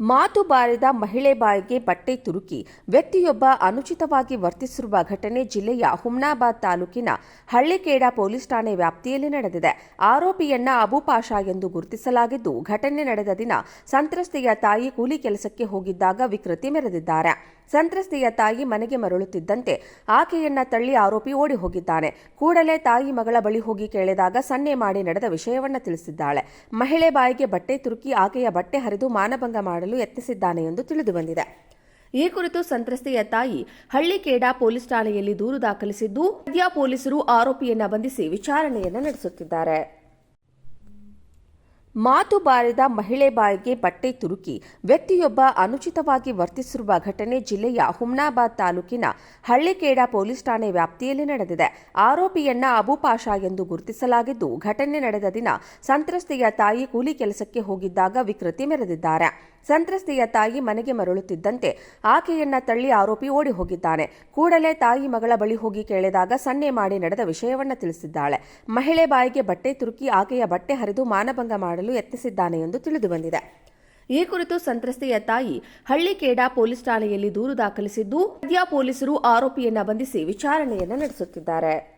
ಮಾತು ಬಾರಿದ ಮಹಿಳೆ ಬಾಯಿಗೆ ಬಟ್ಟೆ ತುರುಕಿ ವ್ಯಕ್ತಿಯೊಬ್ಬ ಅನುಚಿತವಾಗಿ ವರ್ತಿಸಿರುವ ಘಟನೆ ಜಿಲ್ಲೆಯ ಹುಮ್ನಾಬಾದ್ ತಾಲೂಕಿನ ಹಳ್ಳಿಕೇಡ ಪೊಲೀಸ್ ಠಾಣೆ ವ್ಯಾಪ್ತಿಯಲ್ಲಿ ನಡೆದಿದೆ. ಆರೋಪಿಯನ್ನ ಅಬು ಎಂದು ಗುರುತಿಸಲಾಗಿದ್ದು, ಘಟನೆ ನಡೆದ ದಿನ ಸಂತ್ರಸ್ತೆಯ ತಾಯಿ ಕೂಲಿ ಕೆಲಸಕ್ಕೆ ಹೋಗಿದ್ದಾಗ ವಿಕೃತಿ ಮೆರೆದಿದ್ದಾರೆ. ಸಂತ್ರಸ್ತೆಯ ತಾಯಿ ಮನೆಗೆ ಮರಳುತ್ತಿದ್ದಂತೆ ಆಕೆಯನ್ನ ತಳ್ಳಿ ಆರೋಪಿ ಓಡಿ ಹೋಗಿದ್ದಾನೆ. ಕೂಡಲೇ ತಾಯಿ ಮಗಳ ಬಳಿ ಹೋಗಿ ಕೇಳಿದಾಗ ಸನ್ನೆ ಮಾಡಿ ನಡೆದ ವಿಷಯವನ್ನ ತಿಳಿಸಿದ್ದಾಳೆ. ಮಹಿಳೆ ಬಾಯಿಗೆ ಬಟ್ಟೆ ತುರುಕಿ ಆಕೆಯ ಬಟ್ಟೆ ಹರಿದು ಮಾನಭಂಗ ಮಾಡಲು ಯತ್ನಿಸಿದ್ದಾನೆ ಎಂದು ತಿಳಿದುಬಂದಿದೆ ಈ ಕುರಿತು ಸಂತ್ರಸ್ತೆಯ ತಾಯಿ ಹಳ್ಳಿಕೇಡ ಪೊಲೀಸ್ ಠಾಣೆಯಲ್ಲಿ ದೂರು ದಾಖಲಿಸಿದ್ದು, ಸದ್ಯ ಪೊಲೀಸರು ಆರೋಪಿಯನ್ನ ಬಂಧಿಸಿ ವಿಚಾರಣೆಯನ್ನು ನಡೆಸುತ್ತಿದ್ದಾರೆ. ಮಾತು ಬಾರಿದ ಮಹಿಳೆ ಬಾಯಿಗೆ ಬಟ್ಟೆ ತುರುಕಿ ವ್ಯಕ್ತಿಯೊಬ್ಬ ಅನುಚಿತವಾಗಿ ವರ್ತಿಸಿರುವ ಘಟನೆ ಜಿಲ್ಲೆಯ ಹುಮ್ನಾಬಾದ್ ತಾಲೂಕಿನ ಹಳ್ಳಿಕೇಡ ಪೊಲೀಸ್ ಠಾಣೆ ವ್ಯಾಪ್ತಿಯಲ್ಲಿ ನಡೆದಿದೆ. ಆರೋಪಿಯನ್ನ ಅಬು ಪಾಷಾ ಎಂದು ಗುರುತಿಸಲಾಗಿದ್ದು, ಘಟನೆ ನಡೆದ ದಿನ ಸಂತ್ರಸ್ತೆಯ ತಾಯಿ ಕೂಲಿ ಕೆಲಸಕ್ಕೆ ಹೋಗಿದ್ದಾಗ ವಿಕೃತಿ ಮೆರೆದಿದ್ದಾರೆ. ಸಂತ್ರಸ್ತೆಯ ತಾಯಿ ಮನೆಗೆ ಮರಳುತ್ತಿದ್ದಂತೆ ಆಕೆಯನ್ನ ತಳ್ಳಿ ಆರೋಪಿ ಓಡಿ ಹೋಗಿದ್ದಾನೆ. ಕೂಡಲೇ ತಾಯಿ ಮಗಳ ಬಳಿ ಹೋಗಿ ಕೇಳಿದಾಗ ಸನ್ನೆ ಮಾಡಿ ನಡೆದ ವಿಷಯವನ್ನ ತಿಳಿಸಿದ್ದಾಳೆ. ಮಹಿಳೆ ಬಾಯಿಗೆ ಬಟ್ಟೆ ತುರುಕಿ ಆಕೆಯ ಬಟ್ಟೆ ಹರಿದು ಮಾನಭಂಗ ಮಾಡಲು ಯತ್ನಿಸಿದ್ದಾನೆ ಎಂದು ತಿಳಿದುಬಂದಿದೆ ಈ ಕುರಿತು ಸಂತ್ರಸ್ತೆಯ ತಾಯಿ ಹಳ್ಳಿಕೇಡ ಪೊಲೀಸ್ ಠಾಣೆಯಲ್ಲಿ ದೂರು ದಾಖಲಿಸಿದ್ದು, ಸದ್ಯ ಪೊಲೀಸರು ಆರೋಪಿಯನ್ನ ಬಂಧಿಸಿ ವಿಚಾರಣೆಯನ್ನ ನಡೆಸುತ್ತಿದ್ದಾರೆ.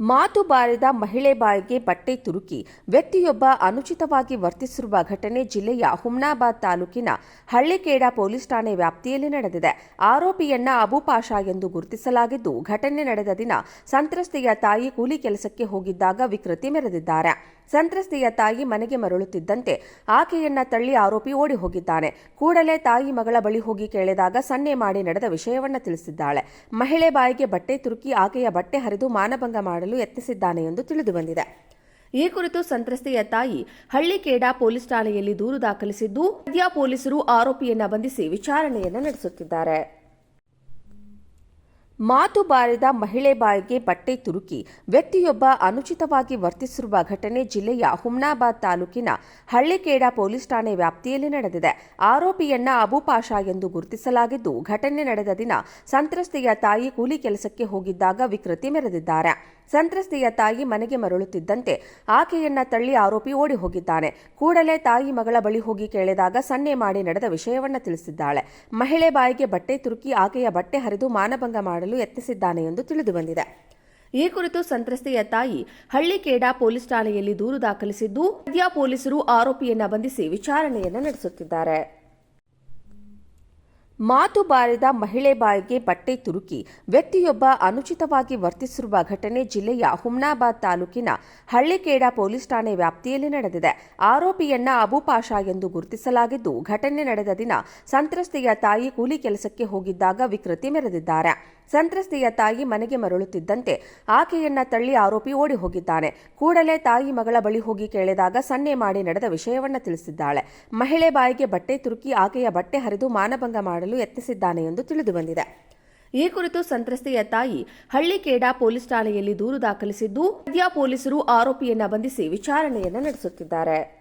ಮಾತು ಬಾರಿದ ಮಹಿಳೆ ಬಾಯಿಗೆ ಬಟ್ಟೆ ತುರುಕಿ ವ್ಯಕ್ತಿಯೊಬ್ಬ ಅನುಚಿತವಾಗಿ ವರ್ತಿಸಿರುವ ಘಟನೆ ಜಿಲ್ಲೆಯ ಹುಮ್ನಾಬಾದ್ ತಾಲೂಕಿನ ಹಳ್ಳಿಕೇಡ ಪೊಲೀಸ್ ಠಾಣೆ ವ್ಯಾಪ್ತಿಯಲ್ಲಿ ನಡೆದಿದೆ. ಆರೋಪಿಯನ್ನ ಅಬು ಪಾಷಾ ಎಂದು ಗುರುತಿಸಲಾಗಿದ್ದು, ಘಟನೆ ನಡೆದ ದಿನ ಸಂತ್ರಸ್ತೆಯ ತಾಯಿ ಕೂಲಿ ಕೆಲಸಕ್ಕೆ ಹೋಗಿದ್ದಾಗ ವಿಕೃತಿ ಮೆರೆದಿದ್ದಾರೆ. ಸಂತ್ರಸ್ತೆಯ ತಾಯಿ ಮನೆಗೆ ಮರಳುತ್ತಿದ್ದಂತೆ ಆಕೆಯನ್ನ ತಳ್ಳಿ ಆರೋಪಿ ಓಡಿ ಹೋಗಿದ್ದಾನೆ. ಕೂಡಲೇ ತಾಯಿ ಮಗಳ ಬಳಿ ಹೋಗಿ ಕೇಳಿದಾಗ ಸನ್ನೆ ಮಾಡಿ ನಡೆದ ವಿಷಯವನ್ನ ತಿಳಿಸಿದ್ದಾಳೆ. ಮಹಿಳೆ ಬಾಯಿಗೆ ಬಟ್ಟೆ ತುರುಕಿ ಆಕೆಯ ಬಟ್ಟೆ ಹರಿದು ಮಾನಭಂಗ ಮಾಡಲು ಯತ್ನಿಸಿದ್ದಾನೆ ಎಂದು ತಿಳಿದುಬಂದಿದೆ ಈ ಕುರಿತು ಸಂತ್ರಸ್ತೆಯ ತಾಯಿ ಹಳ್ಳಿಕೇಡ ಪೊಲೀಸ್ ಠಾಣೆಯಲ್ಲಿ ದೂರು ದಾಖಲಿಸಿದ್ದು, ಸದ್ಯ ಪೊಲೀಸರು ಆರೋಪಿಯನ್ನ ಬಂಧಿಸಿ ವಿಚಾರಣೆಯನ್ನು ನಡೆಸುತ್ತಿದ್ದಾರೆ. ಮಾತು ಬಾರಿದ ಮಹಿಳೆ ಬಾಯಿಗೆ ಬಟ್ಟೆ ತುರುಕಿ ವ್ಯಕ್ತಿಯೊಬ್ಬ ಅನುಚಿತವಾಗಿ ವರ್ತಿಸಿರುವ ಘಟನೆ ಜಿಲ್ಲೆಯ ಹುಮ್ನಾಬಾದ್ ತಾಲೂಕಿನ ಹಳ್ಳಿಕೇಡ ಪೊಲೀಸ್ ಠಾಣೆ ವ್ಯಾಪ್ತಿಯಲ್ಲಿ ನಡೆದಿದೆ. ಆರೋಪಿಯನ್ನ ಅಬು ಪಾಷಾ ಎಂದು ಗುರುತಿಸಲಾಗಿದ್ದು, ಘಟನೆ ನಡೆದ ದಿನ ಸಂತ್ರಸ್ತೆಯ ತಾಯಿ ಕೂಲಿ ಕೆಲಸಕ್ಕೆ ಹೋಗಿದ್ದಾಗ ವಿಕೃತಿ ಮೆರೆದಿದ್ದಾರೆ. ಸಂತ್ರಸ್ತೆಯ ತಾಯಿ ಮನೆಗೆ ಮರಳುತ್ತಿದ್ದಂತೆ ಆಕೆಯನ್ನ ತಳ್ಳಿ ಆರೋಪಿ ಓಡಿ ಹೋಗಿದ್ದಾನೆ. ಕೂಡಲೇ ತಾಯಿ ಮಗಳ ಬಳಿ ಹೋಗಿ ಕೇಳಿದಾಗ ಸನ್ನೆ ಮಾಡಿ ನಡೆದ ವಿಷಯವನ್ನ ತಿಳಿಸಿದ್ದಾಳೆ. ಮಹಿಳೆ ಬಾಯಿಗೆ ಬಟ್ಟೆ ತುರುಕಿ ಆಕೆಯ ಬಟ್ಟೆ ಹರಿದು ಮಾನಭಂಗ ಮಾಡಲು ಯತ್ನಿಸಿದ್ದಾನೆ ಎಂದು ತಿಳಿದುಬಂದಿದೆ ಈ ಕುರಿತು ಸಂತ್ರಸ್ತೆಯ ತಾಯಿ ಹಳ್ಳಿಕೇಡ ಪೊಲೀಸ್ ಠಾಣೆಯಲ್ಲಿ ದೂರು ದಾಖಲಿಸಿದ್ದು, ಸದ್ಯ ಪೊಲೀಸರು ಆರೋಪಿಯನ್ನ ಬಂಧಿಸಿ ವಿಚಾರಣೆಯನ್ನು ನಡೆಸುತ್ತಿದ್ದಾರೆ. ಮಾತು ಬಾರಿದ ಮಹಿಳೆ ಬಾಯಿಗೆ ಬಟ್ಟೆ ತುರುಕಿ ವ್ಯಕ್ತಿಯೊಬ್ಬ ಅನುಚಿತವಾಗಿ ವರ್ತಿಸಿರುವ ಘಟನೆ ಜಿಲ್ಲೆಯ ಹುಮ್ನಾಬಾದ್ ತಾಲೂಕಿನ ಹಳ್ಳಿಕೇಡ ಪೊಲೀಸ್ ಠಾಣೆ ವ್ಯಾಪ್ತಿಯಲ್ಲಿ ನಡೆದಿದೆ. ಆರೋಪಿಯನ್ನ ಅಬು ಪಾಷಾ ಎಂದು ಗುರುತಿಸಲಾಗಿದ್ದು ಸದ್ಯ ಪೊಲೀಸರು ಆರೋಪಿಯನ್ನ ಬಂಧಿಸಿ ವಿಚಾರಣೆಯನ್ನ ನಡೆಸುತ್ತಿದ್ದಾರೆ ಮಾತು ಬಾರಿದ ಮಹಿಳೆ ಬಾಯಿಗೆ ಬಟ್ಟೆ ತುರುಕಿ ವ್ಯಕ್ತಿಯೊಬ್ಬ ಅನುಚಿತವಾಗಿ ವರ್ತಿಸಿರುವ ಘಟನೆ ಜಿಲ್ಲೆಯ ಹುಮ್ನಾಬಾದ್ ತಾಲೂಕಿನ ಹಳ್ಳಿಕೇಡ ಪೊಲೀಸ್ ಠಾಣೆ ವ್ಯಾಪ್ತಿಯಲ್ಲಿ ನಡೆದಿದೆ ಆರೋಪಿಯನ್ನ ಅಬು ಪಾಷಾ ಎಂದು ಗುರುತಿಸಲಾಗಿದ್ದು ಘಟನೆ ನಡೆದ ದಿನ ಸಂತ್ರಸ್ತೆಯ ತಾಯಿ ಕೂಲಿ ಕೆಲಸಕ್ಕೆ ಹೋಗಿದ್ದಾಗ ವಿಕೃತಿ ಮೆರೆದಿದ್ದಾರೆ. ಸಂತ್ರಸ್ತೆಯ ತಾಯಿ ಮನೆಗೆ ಮರಳುತ್ತಿದ್ದಂತೆ ಆಕೆಯನ್ನ ತಳ್ಳಿ ಆರೋಪಿ ಓಡಿ ಹೋಗಿದ್ದಾನೆ. ಕೂಡಲೇ ತಾಯಿ ಮಗಳ ಬಳಿ ಹೋಗಿ ಕೇಳಿದಾಗ ಸನ್ನೆ ಮಾಡಿ ನಡೆದ ವಿಷಯವನ್ನ ತಿಳಿಸಿದ್ದಾಳೆ. ಮಹಿಳೆ ಬಾಯಿಗೆ ಬಟ್ಟೆ ತುರುಕಿ ಆಕೆಯ ಬಟ್ಟೆ ಹರಿದು ಮಾನಭಂಗ ಮಾಡಲು ಯತ್ನಿಸಿದ್ದಾನೆ ಎಂದು ತಿಳಿದುಬಂದಿದೆ ಈ ಕುರಿತು ಸಂತ್ರಸ್ತೆಯ ತಾಯಿ ಹಳ್ಳಿಕೇಡ ಪೊಲೀಸ್ ಠಾಣೆಯಲ್ಲಿ ದೂರು ದಾಖಲಿಸಿದ್ದು, ಸದ್ಯ ಪೊಲೀಸರು ಆರೋಪಿಯನ್ನ ಬಂಧಿಸಿ ವಿಚಾರಣೆಯನ್ನ ನಡೆಸುತ್ತಿದ್ದಾರೆ.